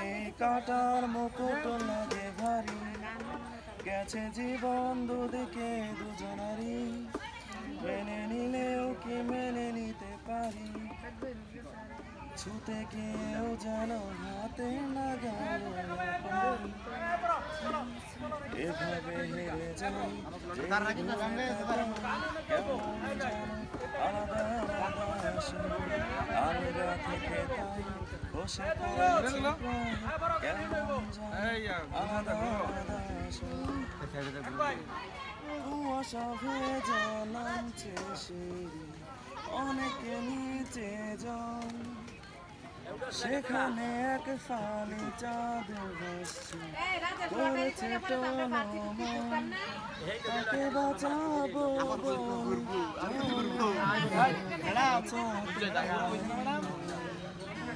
এই কাটার মুকুট লাগে ভারী। গেছে জীবন দুদিকে দুজনারই। মেনে নিলেও কি মেনে নিতে পারি? ছুতে কেউ যেন হাতে না গেল এভাবে হেরে যাই যেন আলাদা আলাদা থেকে তাই। কুয়াশা ভেজা অনেক নিচে জল সেখানে এক ফালি চাঁদ বসছে করেছে তাকে বাঁচাবো